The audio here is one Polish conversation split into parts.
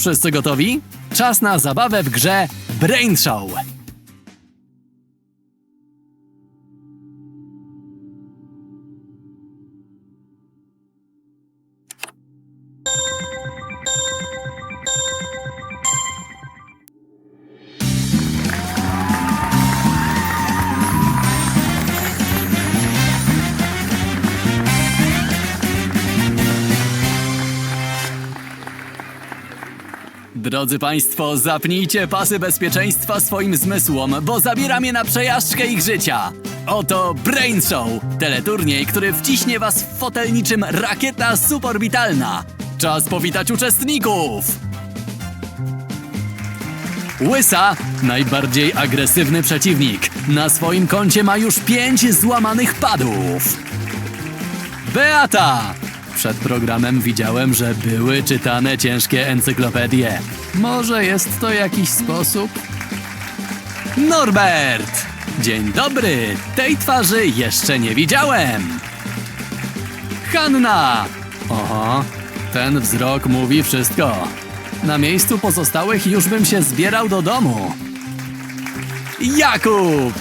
Wszyscy gotowi? Czas na zabawę w grze Brain Show. Drodzy Państwo, zapnijcie pasy bezpieczeństwa swoim zmysłom, bo zabieram je na przejażdżkę ich życia. Oto Brain Show, teleturniej, który wciśnie Was w fotel niczym rakieta suborbitalna. Czas powitać uczestników! Łysa, najbardziej agresywny przeciwnik. Na swoim koncie ma już pięć złamanych padów. Beata! Przed programem widziałem, że były czytane ciężkie encyklopedie. Może jest to jakiś sposób? Norbert! Dzień dobry! Tej twarzy jeszcze nie widziałem! Hanna! Oho, ten wzrok mówi wszystko. Na miejscu pozostałych już bym się zbierał do domu. Jakub!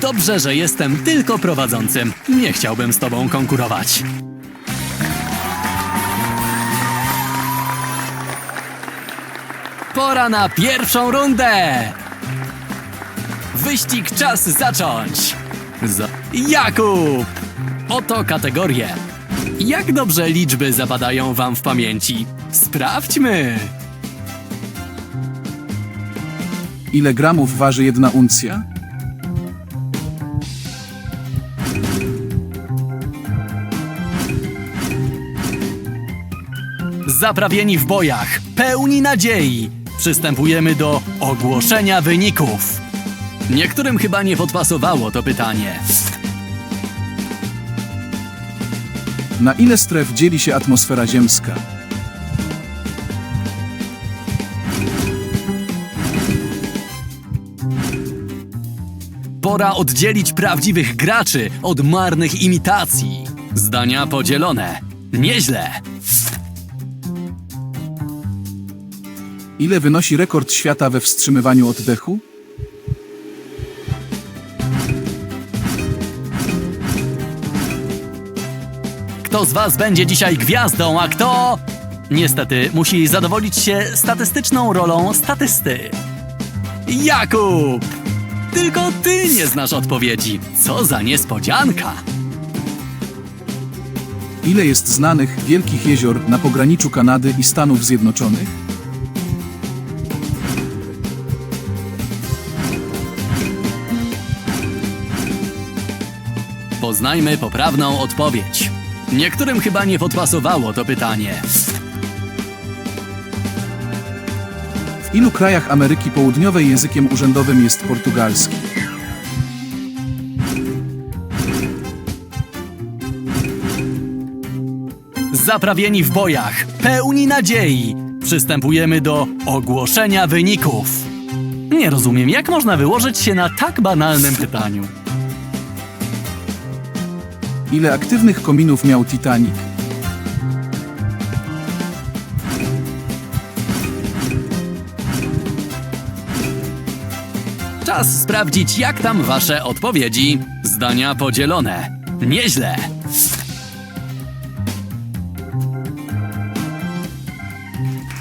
Dobrze, że jestem tylko prowadzącym. Nie chciałbym z tobą konkurować. Pora na pierwszą rundę! Wyścig czas zacząć! Za... Jakub! Oto kategorie. Jak dobrze liczby zapadają wam w pamięci? Sprawdźmy! Ile gramów waży jedna uncja? Zaprawieni w bojach, pełni nadziei, przystępujemy do ogłoszenia wyników. Niektórym chyba nie podpasowało to pytanie. Na ile stref dzieli się atmosfera ziemska? Pora oddzielić prawdziwych graczy od marnych imitacji. Zdania podzielone. Nieźle. Ile wynosi rekord świata we wstrzymywaniu oddechu? Kto z was będzie dzisiaj gwiazdą, a kto... Niestety musi zadowolić się statystyczną rolą statysty. Jakub! Tylko ty nie znasz odpowiedzi. Co za niespodzianka! Ile jest znanych wielkich jezior na pograniczu Kanady i Stanów Zjednoczonych? Poznajmy poprawną odpowiedź. Niektórym chyba nie podpasowało to pytanie. W ilu krajach Ameryki Południowej językiem urzędowym jest portugalski? Zaprawieni w bojach, pełni nadziei, przystępujemy do ogłoszenia wyników. Nie rozumiem, jak można wyłożyć się na tak banalnym pytaniu. Ile aktywnych kominów miał Titanic? Czas sprawdzić, jak tam wasze odpowiedzi. Zdania podzielone. Nieźle.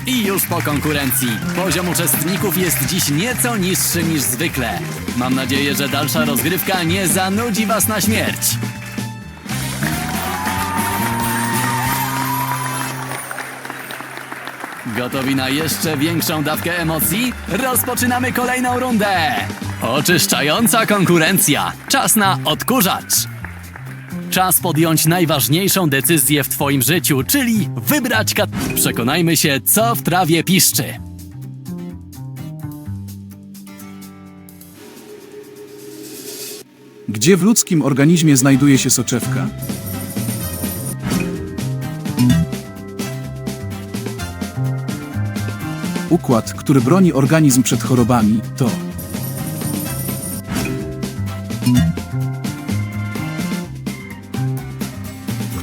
I już po konkurencji. Poziom uczestników jest dziś nieco niższy niż zwykle. Mam nadzieję, że dalsza rozgrywka nie zanudzi was na śmierć. Gotowi na jeszcze większą dawkę emocji? Rozpoczynamy kolejną rundę! Oczyszczająca konkurencja. Czas na odkurzacz. Czas podjąć najważniejszą decyzję w Twoim życiu, czyli wybrać kat... Przekonajmy się, co w trawie piszczy. Gdzie w ludzkim organizmie znajduje się soczewka? Układ, który broni organizm przed chorobami, to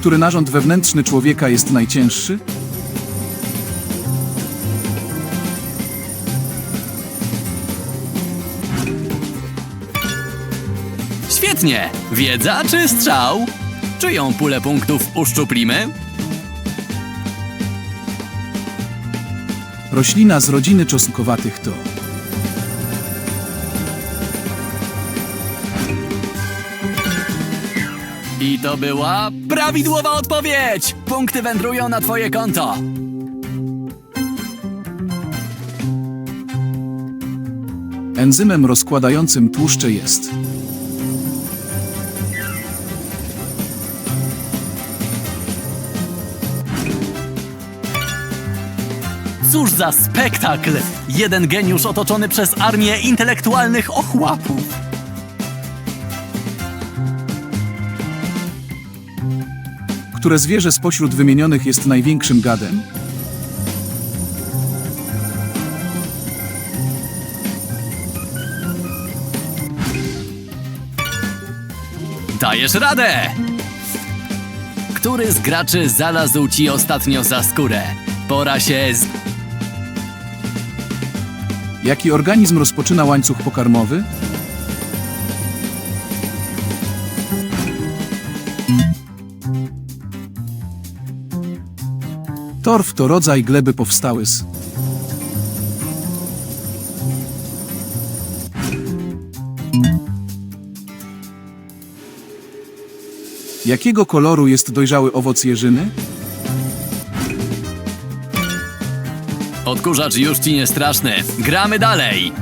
który narząd wewnętrzny człowieka jest najcięższy? Świetnie! Wiedza czy strzał? Czyją pulę punktów uszczuplimy? Roślina z rodziny czosnkowatych to I to była prawidłowa odpowiedź! Punkty wędrują na twoje konto. enzymem rozkładającym tłuszcze jest Cóż za spektakl! Jeden geniusz otoczony przez armię intelektualnych ochłapów. które zwierzę spośród wymienionych jest największym gadem? Dajesz radę! Który z graczy zalazł ci ostatnio za skórę? Pora się z... Jaki organizm rozpoczyna łańcuch pokarmowy? Torf to rodzaj gleby powstały z Jakiego koloru jest dojrzały owoc jeżyny? Odkurzacz już ci nie straszny. Gramy dalej!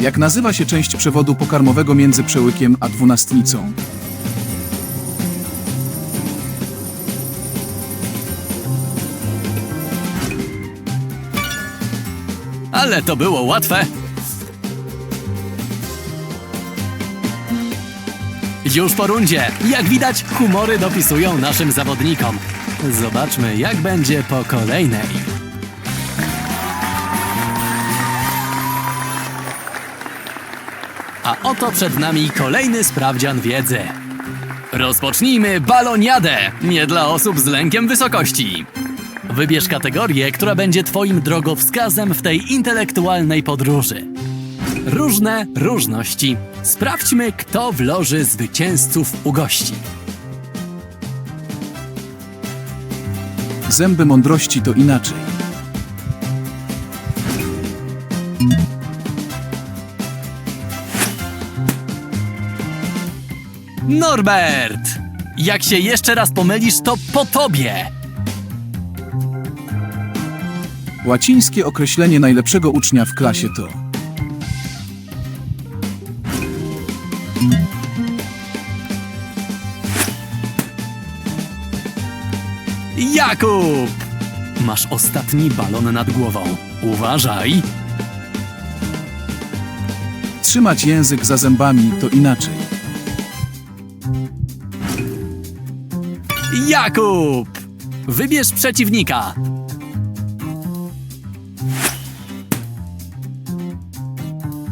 Jak nazywa się część przewodu pokarmowego między przełykiem a dwunastnicą? Ale to było łatwe. Już po rundzie. Jak widać, humory dopisują naszym zawodnikom. Zobaczmy, jak będzie po kolejnej. A oto przed nami kolejny sprawdzian wiedzy. Rozpocznijmy baloniadę, nie dla osób z lękiem wysokości. Wybierz kategorię, która będzie Twoim drogowskazem w tej intelektualnej podróży. Różne różności. Sprawdźmy, kto w loży zwycięzców ugości. Zęby mądrości to inaczej. Norbert! Jak się jeszcze raz pomylisz, to po tobie! Łacińskie określenie najlepszego ucznia w klasie to Jakub! Masz ostatni balon nad głową. Uważaj! trzymać język za zębami to inaczej. Jakub! Wybierz przeciwnika.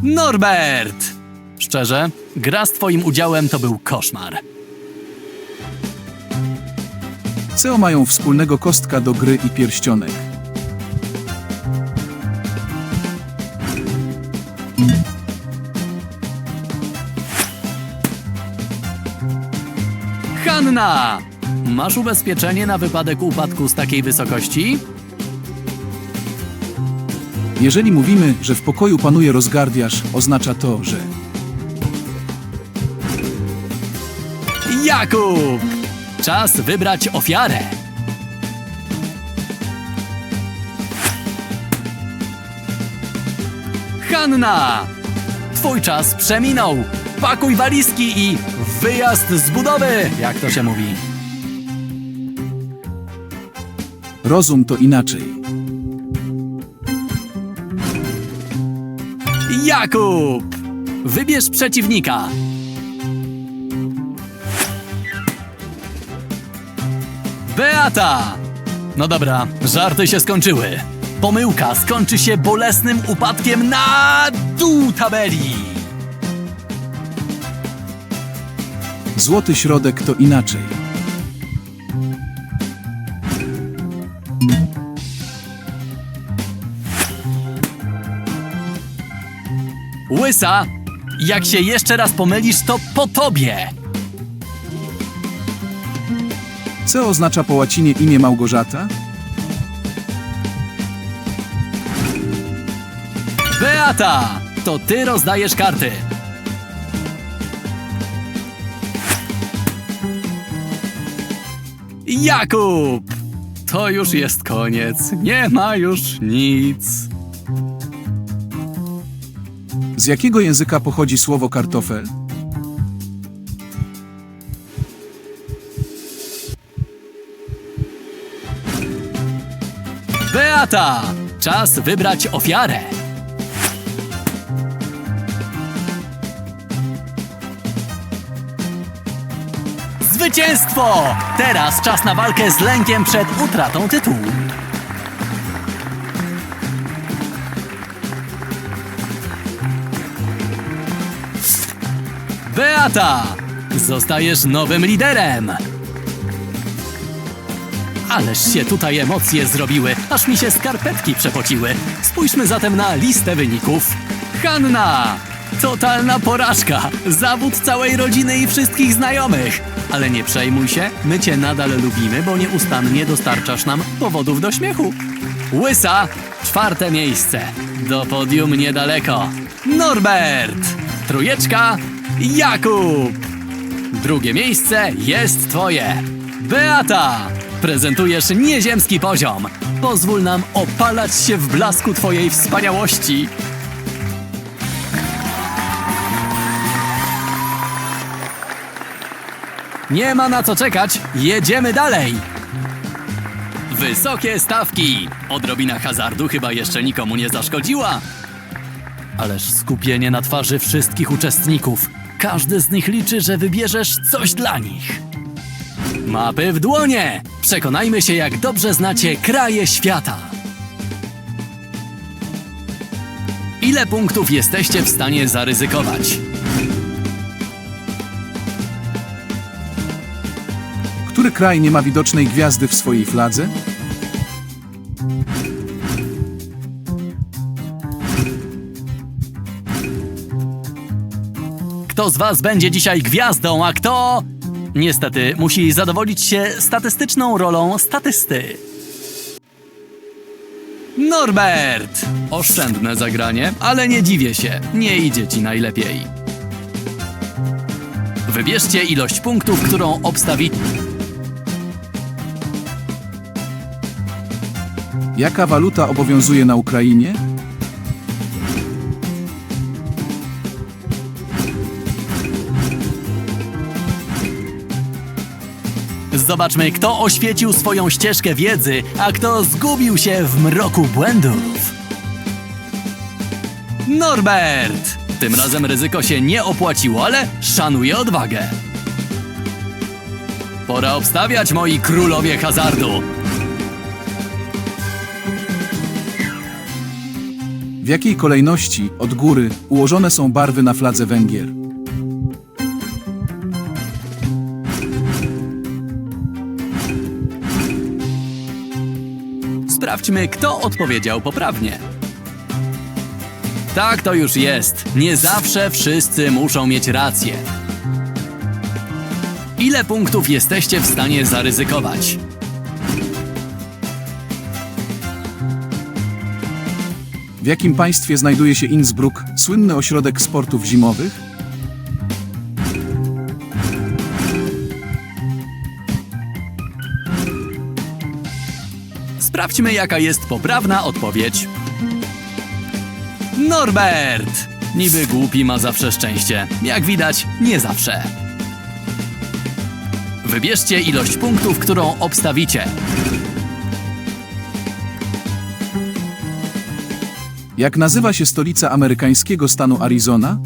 Norbert! Szczerze, gra z twoim udziałem to był koszmar. Co mają wspólnego kostka do gry i pierścionek? Hanna! Masz ubezpieczenie na wypadek upadku z takiej wysokości? Jeżeli mówimy, że w pokoju panuje rozgardiaż, oznacza to, że Jakub! Czas wybrać ofiarę. Hanna! Twój czas przeminął. Pakuj walizki i wyjazd z budowy, jak to się mówi. rozum to inaczej. Jakub! Wybierz przeciwnika. Beata! No dobra, żarty się skończyły. Pomyłka skończy się bolesnym upadkiem na dół tabeli. Złoty środek to inaczej. Łysa, jak się jeszcze raz pomylisz, to po tobie. Co oznacza po łacinie imię Małgorzata? Beata, to ty rozdajesz karty. Jakub! To już jest koniec. Nie ma już nic. Z jakiego języka pochodzi słowo kartofel? Beata! Czas wybrać ofiarę. Zwycięstwo! Teraz czas na walkę z lękiem przed utratą tytułu. Beata! Zostajesz nowym liderem! Ależ się tutaj emocje zrobiły, aż mi się skarpetki przepociły. Spójrzmy zatem na listę wyników. Hanna! Totalna porażka! Zawód całej rodziny i wszystkich znajomych! Ale nie przejmuj się, my cię nadal lubimy, bo nieustannie dostarczasz nam powodów do śmiechu. Łysa! Czwarte miejsce. Do podium niedaleko. Norbert! Trójeczka! Jakub! Drugie miejsce jest twoje. Beata! Prezentujesz nieziemski poziom. Pozwól nam opalać się w blasku twojej wspaniałości. Nie ma na co czekać, jedziemy dalej. Wysokie stawki. Odrobina hazardu chyba jeszcze nikomu nie zaszkodziła. Ależ skupienie na twarzy wszystkich uczestników. Każdy z nich liczy, że wybierzesz coś dla nich. Mapy w dłonie! Przekonajmy się, jak dobrze znacie kraje świata. Ile punktów jesteście w stanie zaryzykować? Który kraj nie ma widocznej gwiazdy w swojej fladze? Kto z Was będzie dzisiaj gwiazdą, a kto. Niestety, musi zadowolić się statystyczną rolą statysty. Norbert! Oszczędne zagranie, ale nie dziwię się, nie idzie ci najlepiej. Wybierzcie ilość punktów, którą obstawi. Jaka waluta obowiązuje na Ukrainie? Zobaczmy, kto oświecił swoją ścieżkę wiedzy, a kto zgubił się w mroku błędów. Norbert! Tym razem ryzyko się nie opłaciło, ale szanuję odwagę. Pora obstawiać, moi królowie hazardu. W jakiej kolejności, od góry, ułożone są barwy na fladze Węgier? Sprawdźmy, kto odpowiedział poprawnie. Tak to już jest. Nie zawsze wszyscy muszą mieć rację. Ile punktów jesteście w stanie zaryzykować? W jakim państwie znajduje się Innsbruck, słynny ośrodek sportów zimowych? Sprawdźmy, jaka jest poprawna odpowiedź. Norbert! Niby głupi ma zawsze szczęście. Jak widać, nie zawsze. Wybierzcie ilość punktów, którą obstawicie. Jak nazywa się stolica amerykańskiego stanu Arizona?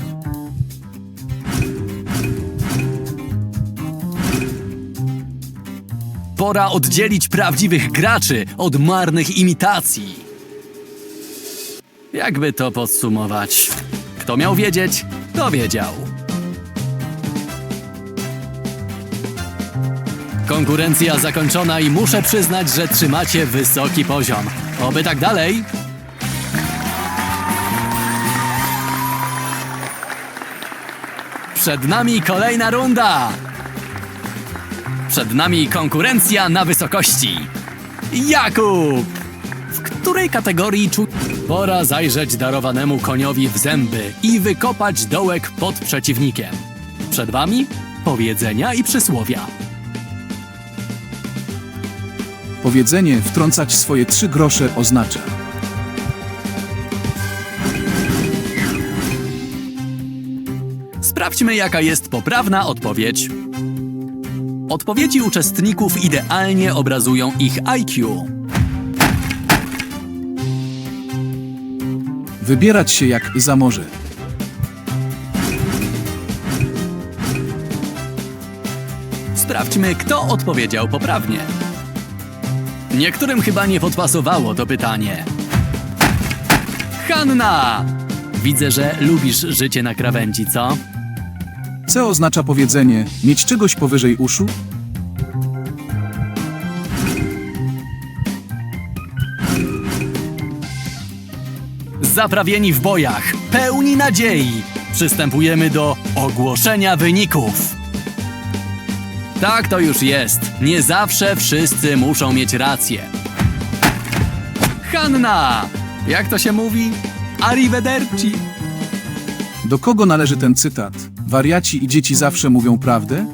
Pora oddzielić prawdziwych graczy od marnych imitacji. Jakby to podsumować? Kto miał wiedzieć, to wiedział. Konkurencja zakończona i muszę przyznać, że trzymacie wysoki poziom. Oby tak dalej. Przed nami kolejna runda! Przed nami konkurencja na wysokości. Jakub! W której kategorii czu... Pora zajrzeć darowanemu koniowi w zęby i wykopać dołek pod przeciwnikiem. Przed wami powiedzenia i przysłowia. Powiedzenie wtrącać swoje trzy grosze oznacza. Sprawdźmy, jaka jest poprawna odpowiedź. Odpowiedzi uczestników idealnie obrazują ich IQ. Wybierać się jak za morze. Sprawdźmy, kto odpowiedział poprawnie. Niektórym chyba nie podpasowało to pytanie. Hanna! Widzę, że lubisz życie na krawędzi, co? Co oznacza powiedzenie mieć czegoś powyżej uszu? Zaprawieni w bojach, pełni nadziei, przystępujemy do ogłoszenia wyników. Tak to już jest. Nie zawsze wszyscy muszą mieć rację. Hanna! Jak to się mówi? Arrivederci. Do kogo należy ten cytat? Wariaci i dzieci zawsze mówią prawdę?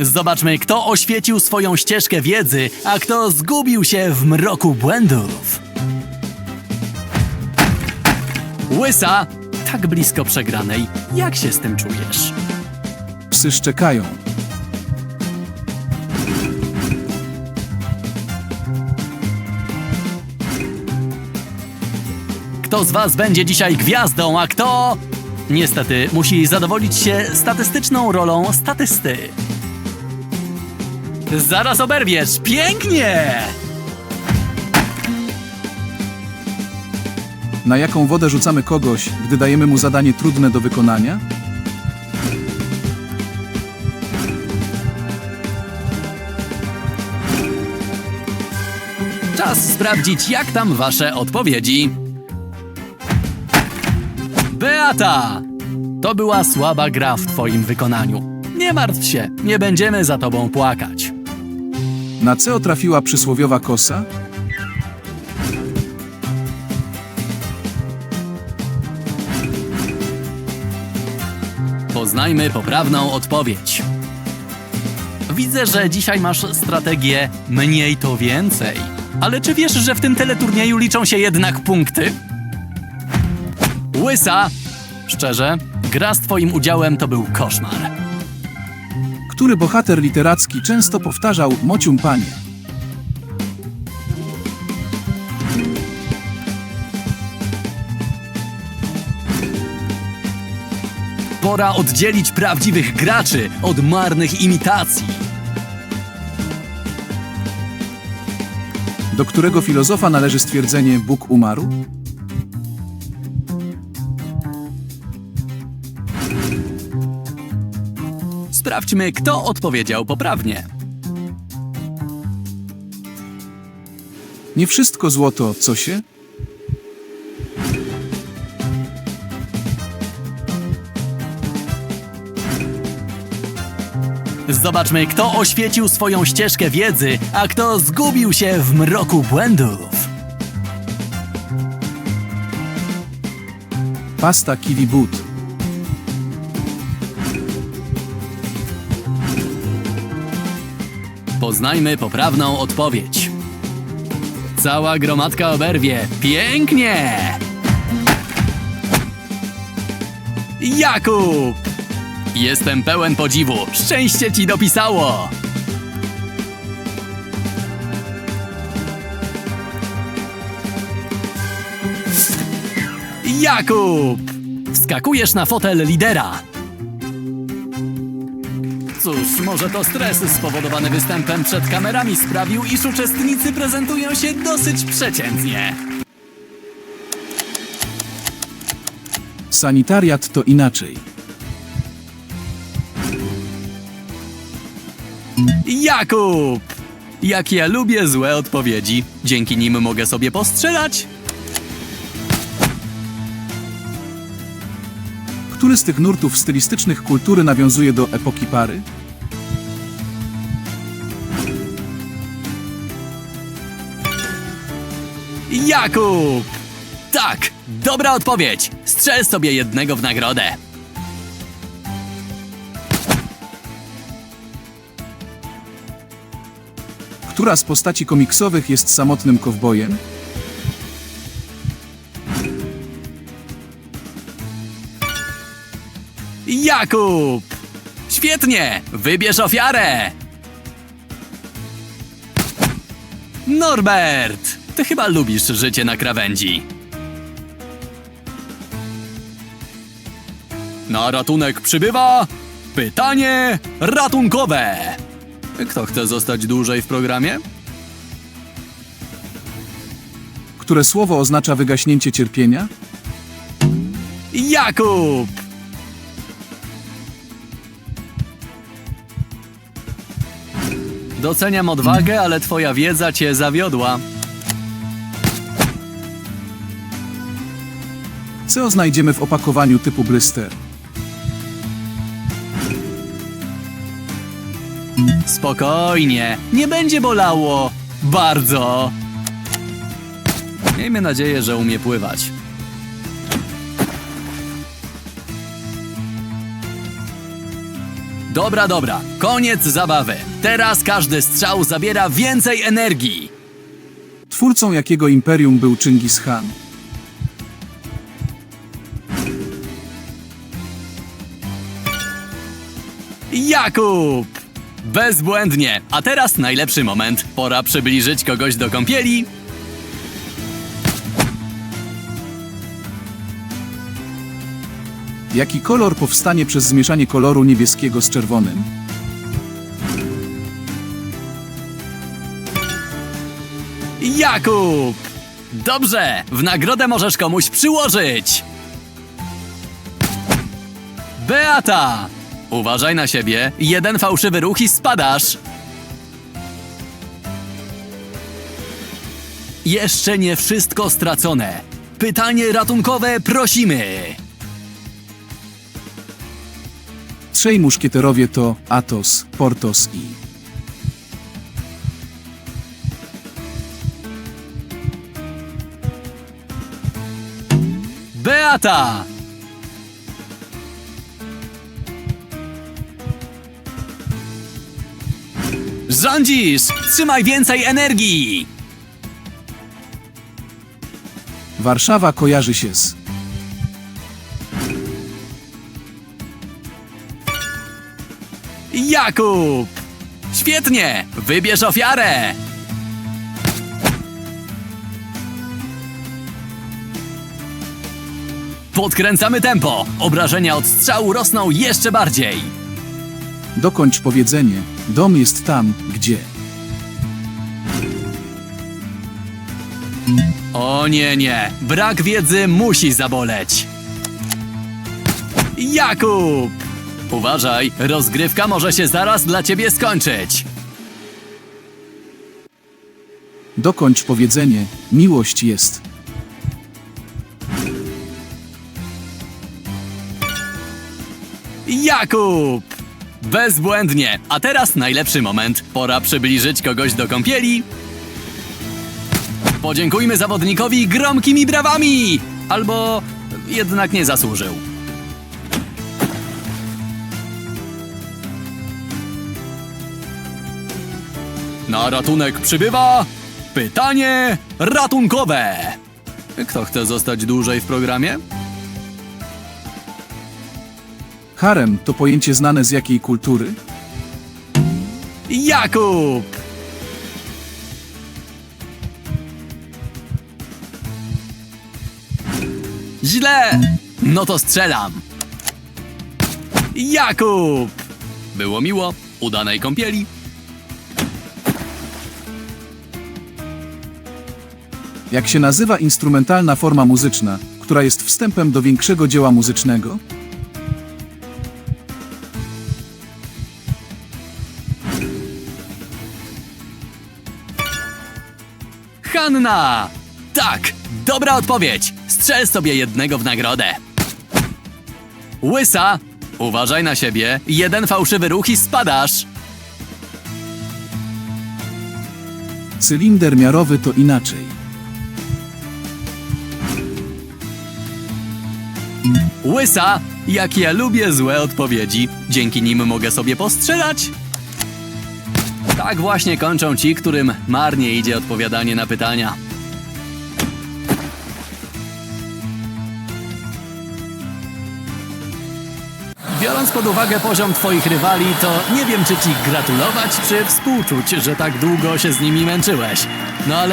Zobaczmy, kto oświecił swoją ścieżkę wiedzy, a kto zgubił się w mroku błędów. Łysa, tak blisko przegranej. Jak się z tym czujesz? Psy szczekają. Kto z was będzie dzisiaj gwiazdą, a kto... Niestety, musi zadowolić się statystyczną rolą statysty. Zaraz oberwiesz! Pięknie! Na jaką wodę rzucamy kogoś, gdy dajemy mu zadanie trudne do wykonania? Czas sprawdzić, jak tam wasze odpowiedzi. Beata! To była słaba gra w twoim wykonaniu. Nie martw się, nie będziemy za tobą płakać. Na co trafiła przysłowiowa kosa? Poznajmy poprawną odpowiedź. Widzę, że dzisiaj masz strategię mniej to więcej. Ale czy wiesz, że w tym teleturnieju liczą się jednak punkty? Łysa! Szczerze, gra z twoim udziałem to był koszmar. Który bohater literacki często powtarzał mocium panie? Pora oddzielić prawdziwych graczy od marnych imitacji. Do którego filozofa należy stwierdzenie Bóg umarł? Sprawdźmy, kto odpowiedział poprawnie. Nie wszystko złoto, co się? Zobaczmy, kto oświecił swoją ścieżkę wiedzy, a kto zgubił się w mroku błędów. Pasta but. Poznajmy poprawną odpowiedź. Cała gromadka oberwie. Pięknie! Jakub! Jestem pełen podziwu. Szczęście ci dopisało! Jakub! Wskakujesz na fotel lidera. Cóż, może to stres spowodowany występem przed kamerami sprawił, iż uczestnicy prezentują się dosyć przeciętnie. Sanitariat to inaczej. Jakub! Jak ja lubię złe odpowiedzi. Dzięki nim mogę sobie postrzelać. Który z tych nurtów stylistycznych kultury nawiązuje do epoki pary? Jakub! Tak, dobra odpowiedź. Strzel sobie jednego w nagrodę. Która z postaci komiksowych jest samotnym kowbojem? Jakub! Świetnie! Wybierz ofiarę! Norbert! Ty chyba lubisz życie na krawędzi. Na ratunek przybywa pytanie ratunkowe. Kto chce zostać dłużej w programie? Które słowo oznacza wygaśnięcie cierpienia? Jakub! Doceniam odwagę, ale twoja wiedza cię zawiodła. Co znajdziemy w opakowaniu typu blister? Spokojnie, nie będzie bolało. Bardzo. Miejmy nadzieję, że umie pływać. Dobra, dobra, koniec zabawy. Teraz każdy strzał zabiera więcej energii. Twórcą jakiego imperium był Chingis Khan? Jakub! Bezbłędnie. A teraz najlepszy moment. Pora przybliżyć kogoś do kąpieli. Jaki kolor powstanie przez zmieszanie koloru niebieskiego z czerwonym? Jakub! Dobrze, w nagrodę możesz komuś przyłożyć. Beata! Uważaj na siebie, jeden fałszywy ruch i spadasz. Jeszcze nie wszystko stracone. Pytanie ratunkowe prosimy. Trzej muszkieterowie to Athos, Portos i... Beata! Rządzisz! Trzymaj więcej energii! Warszawa kojarzy się z... Jakub! Świetnie! Wybierz ofiarę! Podkręcamy tempo! Obrażenia od strzału rosną jeszcze bardziej! Dokończ powiedzenie. Dom jest tam, gdzie... O nie, nie! Brak wiedzy musi zaboleć! Jakub! Uważaj, rozgrywka może się zaraz dla ciebie skończyć! Dokończ powiedzenie. Miłość jest... Jakub! Bezbłędnie! A teraz najlepszy moment. Pora przybliżyć kogoś do kąpieli. Podziękujmy zawodnikowi gromkimi brawami! Albo jednak nie zasłużył. Na ratunek przybywa pytanie ratunkowe. Kto chce zostać dłużej w programie? Harem to pojęcie znane z jakiej kultury? Jakub! Źle! No to strzelam. Jakub! Było miło, udanej kąpieli. Jak się nazywa instrumentalna forma muzyczna, która jest wstępem do większego dzieła muzycznego? Anna! Tak, dobra odpowiedź. Strzel sobie jednego w nagrodę. Łysa, uważaj na siebie. Jeden fałszywy ruch i spadasz. Cylinder miarowy to inaczej. Łysa, jak ja lubię złe odpowiedzi. Dzięki nim mogę sobie postrzelać. Tak właśnie kończą ci, którym marnie idzie odpowiadanie na pytania. Biorąc pod uwagę poziom twoich rywali, to nie wiem, czy ci gratulować, czy współczuć, że tak długo się z nimi męczyłeś. No ale